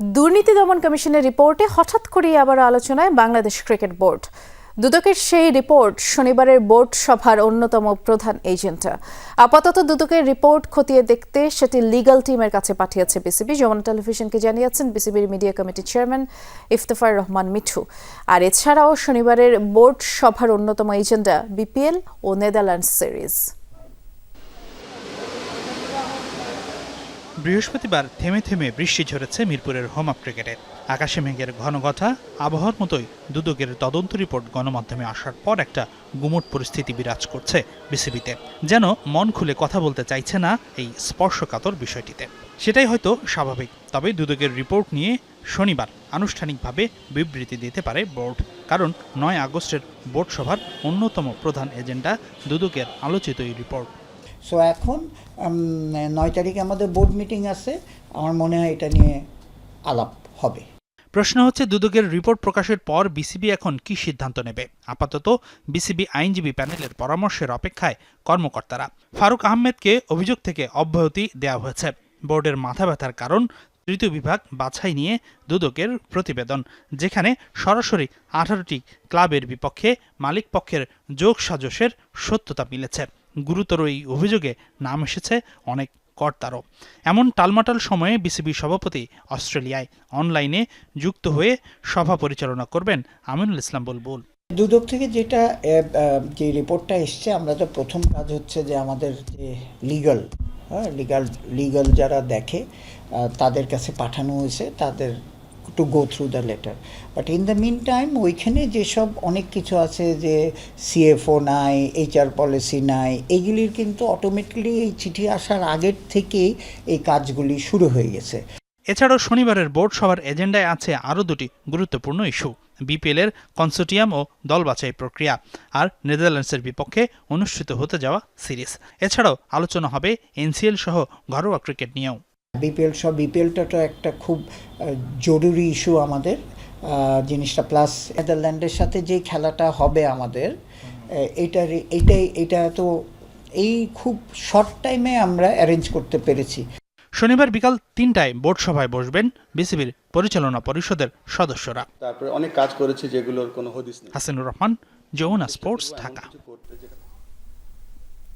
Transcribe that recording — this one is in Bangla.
দুর্নীতি দমন কমিশনের রিপোর্টে হঠাৎ করেই আবার আলোচনায় বাংলাদেশ ক্রিকেট বোর্ড। দুদকের সেই রিপোর্ট শনিবারের বোর্ড সভার অন্যতম প্রধান এজেন্ট। আপাতত দুদকের রিপোর্ট খতিয়ে দেখতে সেটি লিগ্যাল টিমের কাছে পাঠিয়েছে বিসিবি। যমুনা টেলিভিশনকে জানিয়েছেন বিসিবির মিডিয়া কমিটির চেয়ারম্যান ইফতেফার রহমান মিঠু। আর এছাড়াও শনিবারের বোর্ড সভার অন্যতম এজেন্ডা বিপিএল ও নেদারল্যান্ডস সিরিজ। বৃহস্পতিবার থেমে থেমে বৃষ্টি ঝরেছে মিরপুরের হোম ক্রিকেটে আকাশে মেঘের ঘন কথা আবহাওয়ার মতোই দুদকের তদন্ত রিপোর্ট গণমাধ্যমে আসার পর একটা গুমট পরিস্থিতি বিরাজ করছে বিসিবিতে। যেন মন খুলে কথা বলতে চাইছে না এই স্পর্শকাতর বিষয়টিতে। সেটাই হয়তো স্বাভাবিক, তবে দুদকের রিপোর্ট নিয়ে শনিবার আনুষ্ঠানিকভাবে বিবৃতি দিতে পারে বোর্ড। কারণ নয় আগস্টের বোর্ড সভার অন্যতম প্রধান এজেন্ডা দুদকের আলোচিত এই রিপোর্ট। সো এখন নয় তারিখে আমাদের বোর্ড মিটিং আছে। আমার মনে হয় এটা নিয়ে আলাপ হবে। প্রশ্ন হচ্ছে, দুদকের রিপোর্ট প্রকাশের পর বিসিবি এখন কি সিদ্ধান্ত নেবে? আপাতত বিসিবি আইনজীবী প্যানেলের পরামর্শের অপেক্ষায় কর্মকর্তারা। ফারুক আহমেদকে অভিযোগ থেকে অব্যাহতি দেওয়া হয়েছে। বোর্ডের মাথা ব্যথার কারণ তৃতীয় বিভাগ বাছাই নিয়ে দুদকের প্রতিবেদন, যেখানে সরাসরি আঠারোটি ক্লাবের বিপক্ষে মালিক পক্ষের যোগ সাজসের সত্যতা মিলেছে। গুরুতর এই অভিযোগে নাম এসেছে অনেক কর্তারও। এমন টালমাটাল সময়ে বিসিবি সভাপতি অস্ট্রেলিয়ায় অনলাইনে যুক্ত হয়ে সভা পরিচালনা করবেন আমিনুল ইসলাম বুলবুল। দুদক থেকে যেটা যে রিপোর্টটা এসছে, আমরা তো প্রথম কাজ হচ্ছে যে আমাদের যে লিগাল হ্যাঁ লিগাল লিগাল যারা দেখে তাদের কাছে পাঠানো হয়েছে, তাদের to go through the letter but in the meantime ওইখানে যেসব অনেক কিছু আছে যে সিএফও নাই এইচআর পলিসি নাই এইগুলির কিন্তু অটোমেটিকলি এই চিঠি আসার আগের থেকেই এই কাজগুলি শুরু হয়ে গেছে। এছাড়াও শনিবারের বোর্ড সভার এজেন্ডায় আছে আরও দুটি গুরুত্বপূর্ণ ইস্যু বিপিএল এর কনসোর্টিয়াম ও দল বাছাই প্রক্রিয়া, আর নেদারল্যান্ডসের বিপক্ষে অনুষ্ঠিত হতে যাওয়া সিরিজ। এছাড়াও আলোচনা হবে এনসিএল সহ ঘরোয়া ক্রিকেট নিয়েও। বিপিএল সব বিপিএলটা তো একটা খুব জরুরি ইস্যু আমাদের জিনিসটা প্লাস নেদারল্যান্ডের সাথে যে খেলাটা হবে আমাদের আহ, এইটার এইটাই এটা তো এই খুব শর্ট টাইমে আমরা অ্যারেঞ্জ করতে পেরেছি। শনিবার বিকাল তিনটায় বোর্ড সভায় বসবেন বিসিবির পরিচালনা পরিষদের সদস্যরা। তারপরে অনেক কাজ করেছে যেগুলোর কোনো হদিস নেই। হাসিনুর রহমান যমুনা স্পোর্টস ঢাকা।